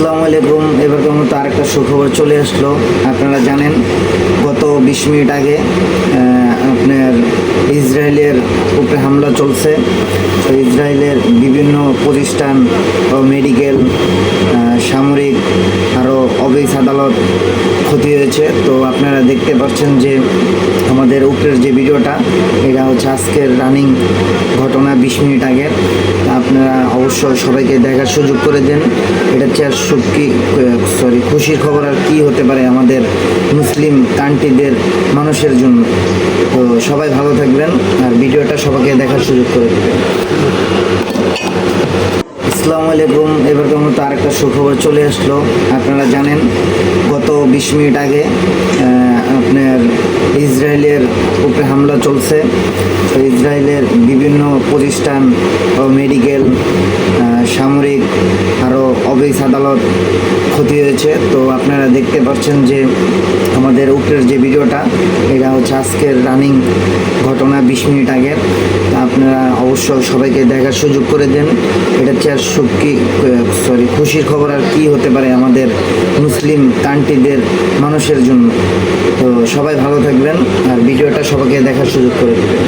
আসসালামু আলাইকুম। এবার মতো আরেকটা সুখবর চলে আসলো। আপনারা জানেন, গত বিশ মিনিট আগে আপনার ইসরায়েলের উপরে হামলা চলছে। তো ইসরায়েলের বিভিন্ন প্রতিষ্ঠান ও মেডিকেল সামরিক আরও অফিস আদালত ক্ষতি হয়েছে। তো আপনারা দেখতে পাচ্ছেন যে আমাদের উপরের যে ভিডিওটা, এটা হচ্ছে আজকের রানিং ঘটনা বিশ মিনিট তা অবশ্যই সবাইকে দেখার সুযোগ করে দেন। এটা হচ্ছে আর সুখী সরি খুশির খবর আর কি হতে পারে আমাদের মুসলিম কান্ট্রিদের মানুষের জন্য। তো সবাই ভালো থাকবেন আর ভিডিওটা সবাইকে দেখার সুযোগ করে দেবেন। আসসালামু আলাইকুম। এবার মতো আরেকটা সুখবর চলে আসলো। আপনারা জানেন, গত বিশ মিনিট আগে আহ, আপনার ইসরায়েলের উপরে হামলা চলছে। ইসরায়েলের বিভিন্ন প্রতিষ্ঠান ও মেডিকেল সামরিক আরও অফিস আদালত ক্ষতি হয়েছে। তো আপনারা দেখতে পাচ্ছেন যে আমাদের উপরের যে ভিডিওটা, এটা হচ্ছে আজকের রানিং ঘটনা, বিশ মিনিট আগের। আপনারা অবশ্যই সবাইকে দেখার সুযোগ করে দেন। এটা চেয়ার সুখী সরি খুশির খবর আর কি হতে পারে আমাদের মুসলিম কান্ট্রিদের মানুষের জন্য। তো সবাই ভালো থাকবেন আর ভিডিওটা সবাইকে দেখার সুযোগ করে দেবেন।